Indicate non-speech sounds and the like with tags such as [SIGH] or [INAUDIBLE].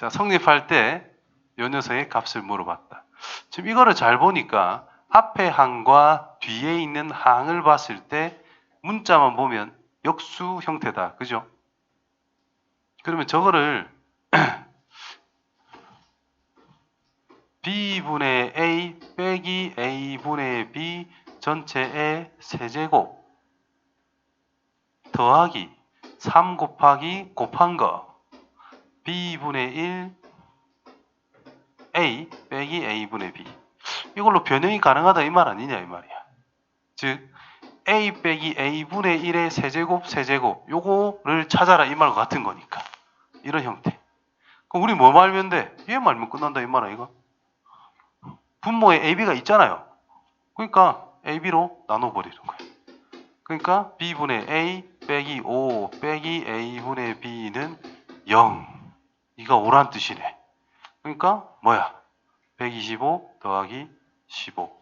자, 성립할 때 요 녀석의 값을 물어봤다. 지금 이거를 잘 보니까 앞에 항과 뒤에 있는 항을 봤을 때 문자만 보면 역수 형태다. 그죠? 그러면 저거를 [CLEARS THROAT] b분의 a 빼기 a분의 b 전체의 세제곱 더하기 3 곱하기 곱한 거 b분의 1 a 빼기 a분의 b. 이걸로 변형이 가능하다 이 말 아니냐 이 말이야. 즉 a 빼기 a분의 1의 세제곱 세제곱 요거를 찾아라 이 말과 같은 거니까. 이런 형태. 그럼 우리 뭐 말면 돼? 얘 말면 끝난다 이 말 아이가? 분모에 ab가 있잖아요. 그러니까 ab로 나눠버리는 거야. 그러니까 b분의 a 빼기 5 빼기 a분의 b는 0 이가 5란 뜻이네. 그러니까 뭐야? 125 더하기 15